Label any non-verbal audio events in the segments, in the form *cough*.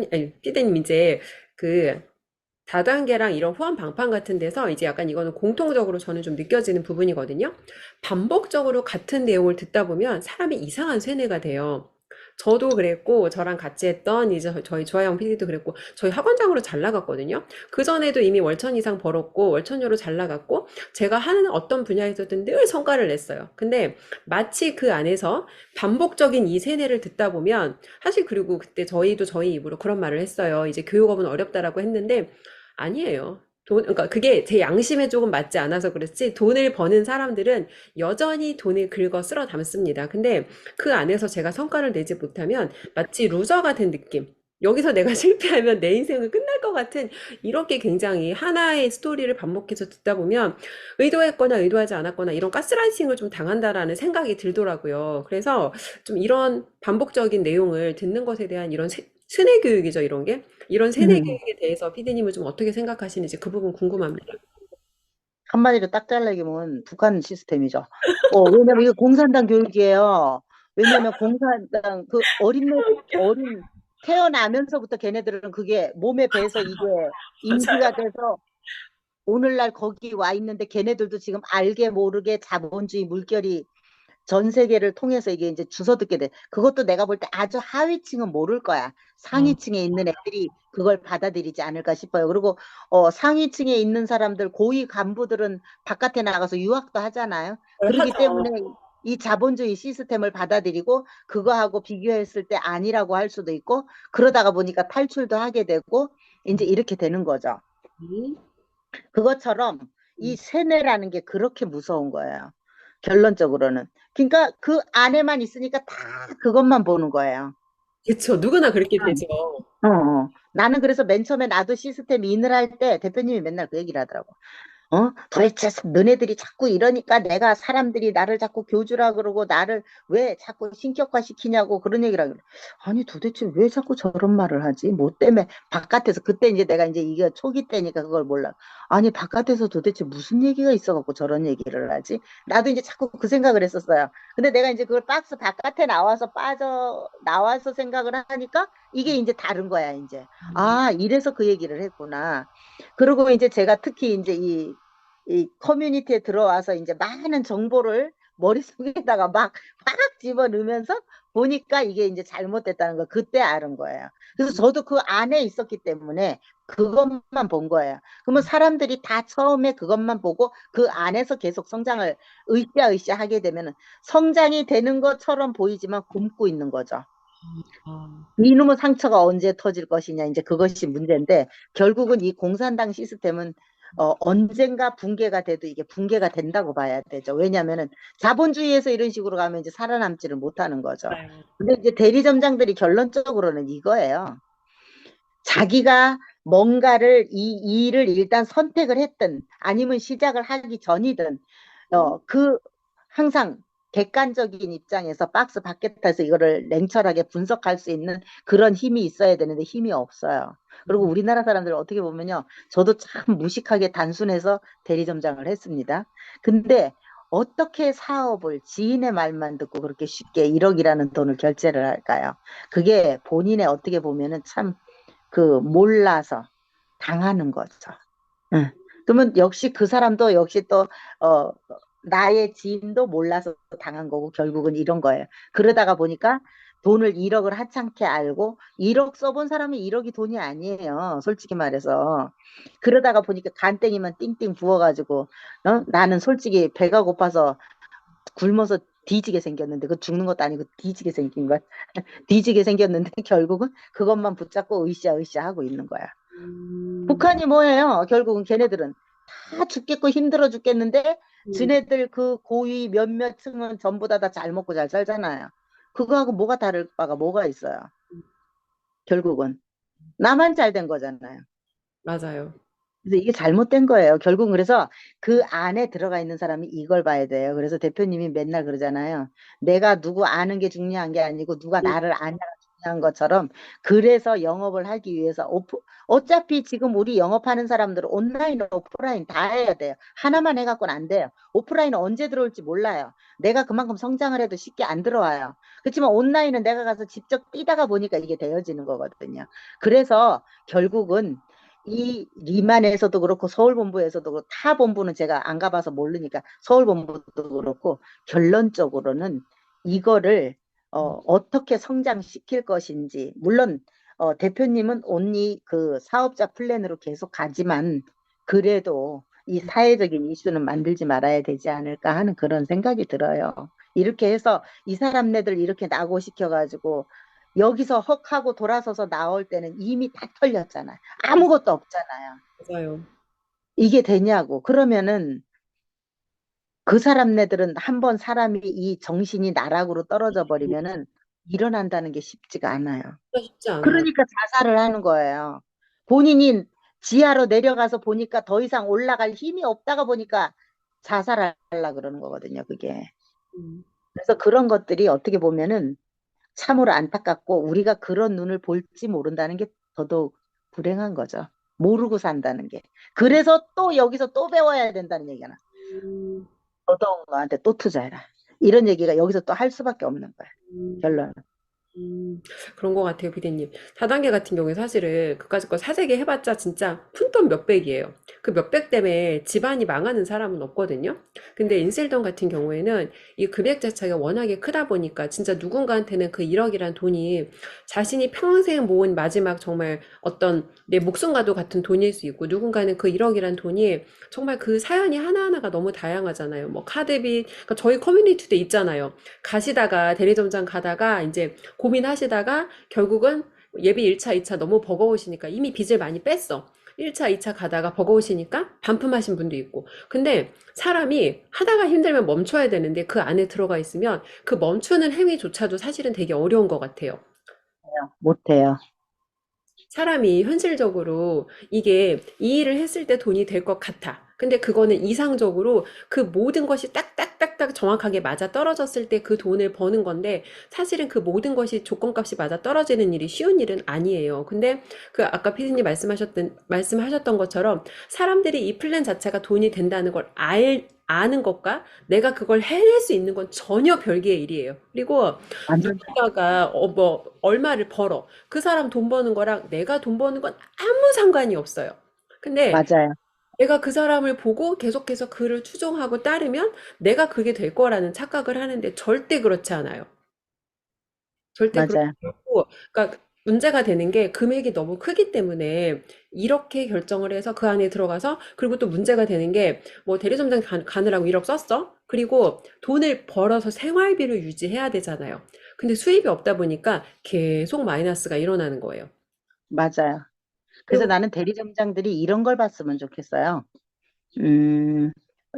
대표님, 피디님 이제 그 다단계랑 이런 후원 방판 같은 데서 이제 약간 이거는 공통적으로 저는 좀 느껴지는 부분이거든요. 반복적으로 같은 내용을 듣다 보면 사람이 이상한 쇠뇌가 돼요. 저도 그랬고, 저랑 같이 했던 이제 저- 저희 조아영 PD도 그랬고, 저희 학원장으로 잘 나갔거든요. 그 전에도 이미 월천 이상 벌었고, 월천료로 잘 나갔고, 제가 하는 어떤 분야에서든 늘 성과를 냈어요. 근데 마치 그 안에서 반복적인 이 세뇌를 듣다 보면, 사실 그리고 그때 저희도 저희 입으로 그런 말을 했어요. 이제 교육업은 어렵다라고 했는데, 아니에요. 돈, 그러니까 그게 제 양심에 조금 맞지 않아서 그렇지, 돈을 버는 사람들은 여전히 돈을 긁어 쓸어 담습니다. 근데 그 안에서 제가 성과를 내지 못하면 마치 루저가 된 느낌. 여기서 내가 *laughs* 실패하면 내 인생은 끝날 것 같은 이렇게 굉장히 하나의 스토리를 반복해서 듣다 보면 의도했거나 의도하지 않았거나 이런 가스라이팅을 좀 당한다라는 생각이 들더라고요. 그래서 좀 이런 반복적인 내용을 듣는 것에 대한 이런 세, 세뇌 교육이죠, 이런 게. 이런 세뇌 음. 교육에 대해서 피디님은 좀 어떻게 생각하시는지 그 부분 궁금합니다. 한마디로 딱 잘라기면 북한 시스템이죠. 어, 왜냐면 이거 공산당 교육이에요. 왜냐면 공산당 그 어린 애 어린 태어나면서부터 걔네들은 그게 몸에 배서 이게 인지가 돼서 오늘날 거기 와 있는데 걔네들도 지금 알게 모르게 자본주의 물결이 전 세계를 통해서 이게 이제 주워 듣게 돼. 그것도 내가 볼 때 아주 하위층은 모를 거야. 상위층에 있는 애들이 그걸 받아들이지 않을까 싶어요. 그리고 어, 상위층에 있는 사람들, 고위 간부들은 바깥에 나가서 유학도 하잖아요. 그렇기. 때문에 이 자본주의 시스템을 받아들이고 그거하고 비교했을 때 아니라고 할 수도 있고 그러다가 보니까 탈출도 하게 되고 이제 이렇게 되는 거죠. 음, 그것처럼 이 세뇌라는 게 그렇게 무서운 거예요. 결론적으로는. 그러니까 그 안에만 있으니까 다 그것만 보는 거예요. 그쵸. 누구나 그렇게 음. 되죠. 어, 어. 나는 그래서 맨 처음에 나도 시스템 인을 할 때 대표님이 맨날 그 얘기를 하더라고. 어? 도대체 너네들이 자꾸 이러니까 내가 사람들이 나를 자꾸 교주라 그러고 나를 왜 자꾸 신격화 시키냐고 그런 얘기를 하길래 아니 도대체 왜 자꾸 저런 말을 하지? 뭐 때문에 바깥에서 그때 이제 내가 이제 이게 초기 때니까 그걸 몰라. 아니 바깥에서 도대체 무슨 얘기가 있어갖고 저런 얘기를 하지? 나도 이제 자꾸 그 생각을 했었어요. 근데 내가 이제 그걸 박스 바깥에 나와서 빠져 나와서 생각을 하니까 이게 이제 다른 거야 이제. 아 이래서 그 얘기를 했구나. 그리고 이제 제가 특히 이제 이, 이 커뮤니티에 들어와서 이제 많은 정보를 머릿속에다가 막, 막 집어넣으면서 보니까 이게 이제 잘못됐다는 걸 그때 알은 거예요. 그래서 저도 그 안에 있었기 때문에 그것만 본 거예요. 그러면 사람들이 다 처음에 그것만 보고 그 안에서 계속 성장을 으쌰으쌰 하게 되면 성장이 되는 것처럼 보이지만 굶고 있는 거죠. 아, 이놈의 상처가 언제 터질 것이냐 이제 그것이 문제인데 결국은 이 공산당 시스템은 어, 언젠가 붕괴가 돼도 이게 붕괴가 된다고 봐야 되죠. 왜냐하면은 자본주의에서 이런 식으로 가면 이제 살아남지를 못하는 거죠. 네. 근데 이제 대리점장들이 결론적으로는 이거예요. 자기가 뭔가를 이 일을 일단 선택을 했든 아니면 시작을 하기 전이든 어, 그 항상 객관적인 입장에서 박스 바깥에서 이거를 냉철하게 분석할 수 있는 그런 힘이 있어야 되는데 힘이 없어요. 그리고 우리나라 사람들 어떻게 보면요. 저도 참 무식하게 단순해서 대리점장을 했습니다. 근데 어떻게 사업을 지인의 말만 듣고 그렇게 쉽게 1억이라는 돈을 결제를 할까요? 그게 본인의 어떻게 보면은 참 그 몰라서 당하는 거죠. 응. 그러면 역시 그 사람도 역시 또 어, 나의 지인도 몰라서 당한 거고 결국은 이런 거예요. 그러다가 보니까 돈을 1억을 하찮게 알고 1억 써본 사람이 1억이 돈이 아니에요. 솔직히 말해서. 그러다가 보니까 간땡이만 띵띵 부어가지고 어? 나는 솔직히 배가 고파서 굶어서 뒤지게 생겼는데 그 죽는 것도 아니고 뒤지게 생긴 거야. *laughs* 뒤지게 생겼는데 *laughs* 결국은 그것만 붙잡고 으쌰으쌰 하고 있는 거야. 음, 북한이 뭐예요? 결국은 걔네들은 다 죽겠고 힘들어 죽겠는데 음, 지네들 그 고위 몇몇 층은 전부 다 다 잘 먹고 잘 살잖아요. 그거하고 뭐가 다를 바가 뭐가 있어요? 결국은 나만 잘 된 거잖아요. 맞아요. 그래서 이게 잘못된 거예요. 결국은 그래서 그 안에 들어가 있는 사람이 이걸 봐야 돼요. 그래서 대표님이 맨날 그러잖아요. 내가 누구 아는 게 중요한 게 아니고 누가 음. 나를 아냐가 한 것처럼 그래서 영업을 하기 위해서 오프, 어차피 지금 우리 영업하는 사람들은 온라인, 오프라인 다 해야 돼요. 하나만 해갖고는 안 돼요. 오프라인은 언제 들어올지 몰라요. 내가 그만큼 성장을 해도 쉽게 안 들어와요. 그렇지만 온라인은 내가 가서 직접 뛰다가 보니까 이게 되어지는 거거든요. 그래서 결국은 이 리만에서도 그렇고 서울본부에서도 그렇고 타 본부는 제가 안 가봐서 모르니까 서울본부도 그렇고 결론적으로는 이거를 어, 어떻게 성장시킬 것인지 물론 어, 대표님은 온리 그 사업자 플랜으로 계속 가지만 그래도 이 사회적인 이슈는 만들지 말아야 되지 않을까 하는 그런 생각이 들어요. 이렇게 해서 이 사람네들 이렇게 낙오시켜가지고 여기서 헉 하고 돌아서서 나올 때는 이미 다 털렸잖아요. 아무것도 없잖아요. 맞아요. 이게 되냐고. 그러면은 그 사람네들은 한 번 사람이 이 정신이 나락으로 떨어져 버리면은 일어난다는 게 쉽지가 않아요. 쉽지 않아요. 그러니까 자살을 하는 거예요. 본인이 지하로 내려가서 보니까 더 이상 올라갈 힘이 없다가 보니까 자살하려 그러는 거거든요, 그게. 음. 그래서 그런 것들이 어떻게 보면은 참으로 안타깝고 우리가 그런 눈을 볼지 모른다는 게 더더욱 불행한 거죠. 모르고 산다는 게. 그래서 또 여기서 또 배워야 된다는 얘기잖아. 음, 너한테 또 투자해라. 이런 얘기가 여기서 또 할 수밖에 없는 거야. 음. 결론은. 음, 그런 것 같아요, 비대님. 다단계 같은 경우에 사실은 그까짓 거 사재기 해봤자 진짜 푼돈 몇백이에요. 그 몇백 때문에 집안이 망하는 사람은 없거든요. 근데 인셀돈 같은 경우에는 이 금액 자체가 워낙에 크다 보니까 진짜 누군가한테는 그 1억이란 돈이 자신이 평생 모은 마지막 정말 어떤 내 목숨과도 같은 돈일 수 있고 누군가는 그 1억이란 돈이 정말 그 사연이 하나하나가 너무 다양하잖아요. 뭐 카드비, 그러니까 저희 커뮤니티도 있잖아요. 가시다가 대리점장 가다가 이제 고민하시다가 결국은 예비 1차, 2차 너무 버거우시니까 이미 빚을 많이 뺐어. 1차, 2차 가다가 버거우시니까 반품하신 분도 있고. 근데 사람이 하다가 힘들면 멈춰야 되는데 그 안에 들어가 있으면 그 멈추는 행위조차도 사실은 되게 어려운 것 같아요. 못해요. 사람이 현실적으로 이게 이 일을 했을 때 돈이 될 것 같아. 근데 그거는 이상적으로 그 모든 것이 딱딱딱딱 정확하게 맞아 떨어졌을 때 그 돈을 버는 건데 사실은 그 모든 것이 조건값이 맞아 떨어지는 일이 쉬운 일은 아니에요. 근데 그 아까 피디님 말씀하셨던 말씀하셨던 것처럼 사람들이 이 플랜 자체가 돈이 된다는 걸 알, 아는 것과 내가 그걸 해낼 수 있는 건 전혀 별개의 일이에요. 그리고 누군가가 어, 뭐 얼마를 벌어. 그 사람 돈 버는 거랑 내가 돈 버는 건 아무 상관이 없어요. 근데 맞아요. 내가 그 사람을 보고 계속해서 그를 추종하고 따르면 내가 그게 될 거라는 착각을 하는데 절대 그렇지 않아요. 절대 맞아요. 않고, 그러니까 문제가 되는 게 금액이 너무 크기 때문에 이렇게 결정을 해서 그 안에 들어가서 그리고 또 문제가 되는 게 뭐 대리점장 가, 가느라고 1억 썼어? 그리고 돈을 벌어서 생활비를 유지해야 되잖아요. 근데 수입이 없다 보니까 계속 마이너스가 일어나는 거예요. 맞아요. 그래서 그리고 나는 대리점장들이 이런 걸 봤으면 좋겠어요. 음,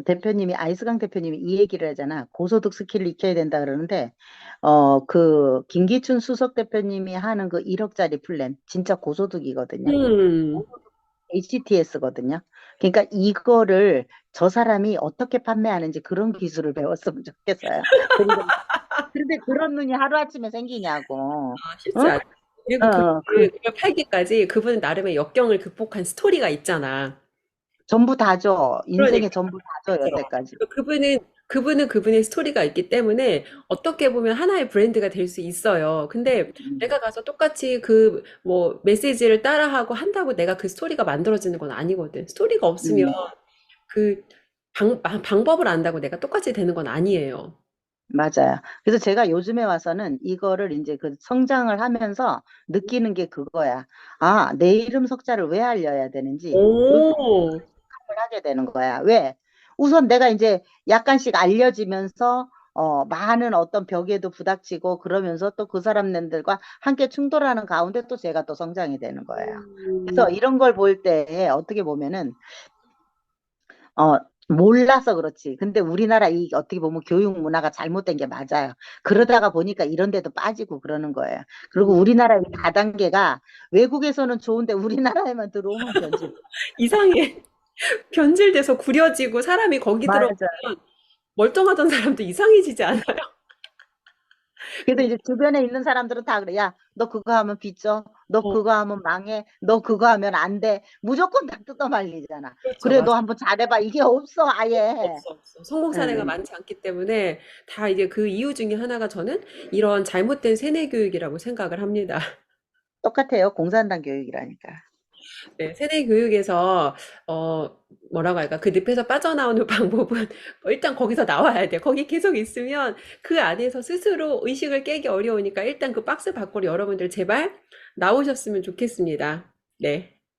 대표님이, 아이스강 대표님이 이 얘기를 하잖아. 고소득 스킬을 익혀야 된다 그러는데, 어, 그, 김기춘 수석 대표님이 하는 그 1억짜리 플랜, 진짜 고소득이거든요. 음, HTS거든요. 그러니까 이거를 저 사람이 어떻게 판매하는지 그런 기술을 배웠으면 좋겠어요. 그런데, *laughs* 그런 눈이 하루아침에 생기냐고. 아, 쉽지. 그리고 그, 어, 그, 그걸 팔기까지 그분은 나름의 역경을 극복한 스토리가 있잖아. 전부 다죠. 인생의 그러니까. 전부 다죠, 여태까지. 그분은, 그분은 그분의 스토리가 있기 때문에 어떻게 보면 하나의 브랜드가 될 수 있어요. 근데 음, 내가 가서 똑같이 그 뭐 메시지를 따라하고 한다고 내가 그 스토리가 만들어지는 건 아니거든. 스토리가 없으면 음, 그 방, 방- 방법을 안다고 내가 똑같이 되는 건 아니에요. 맞아요. 그래서 제가 요즘에 와서는 이거를 이제 그 성장을 하면서 느끼는 게 그거야. 아, 내 이름 석자를 왜 알려야 되는지 오, 생각을 하게 되는 거야. 왜? 우선 내가 이제 약간씩 알려지면서 어, 많은 어떤 벽에도 부닥치고 그러면서 또 그 사람들과 함께 충돌하는 가운데 또 제가 또 성장이 되는 거예요. 그래서 음, 이런 걸 볼 때 어떻게 보면은 어, 몰라서 그렇지. 근데 우리나라 이 어떻게 보면 교육 문화가 잘못된 게 맞아요. 그러다가 보니까 이런 데도 빠지고 그러는 거예요. 그리고 우리나라 이 다단계가 외국에서는 좋은데 우리나라에만 들어오면 변질. *laughs* 이상해. 변질돼서 구려지고 사람이 거기 맞아. 들어가면 멀쩡하던 사람도 이상해지지 않아요? 그래도 이제 주변에 있는 사람들은 다 그래. 야, 너 그거 하면 빚져. 너 어. 그거 하면 망해. 너 그거 하면 안 돼. 무조건 다 뜯어 말리잖아. 그렇죠. 그래, 너 맞아요. 한번 잘해봐. 이게 없어, 아예. 없어, 없어. 성공 사례가 음. 많지 않기 때문에 다 이제 그 이유 중에 하나가 저는 이런 잘못된 세뇌 교육이라고 생각을 합니다. 똑같아요. 공산당 교육이라니까. 네, 세대 교육에서 어 뭐라고 할까 그 늪에서 빠져나오는 *laughs* 방법은 일단 거기서 나와야 돼. 거기 계속 있으면 그 안에서 스스로 의식을 깨기 어려우니까 일단 그 박스 밖으로 여러분들 제발 나오셨으면 좋겠습니다. 네.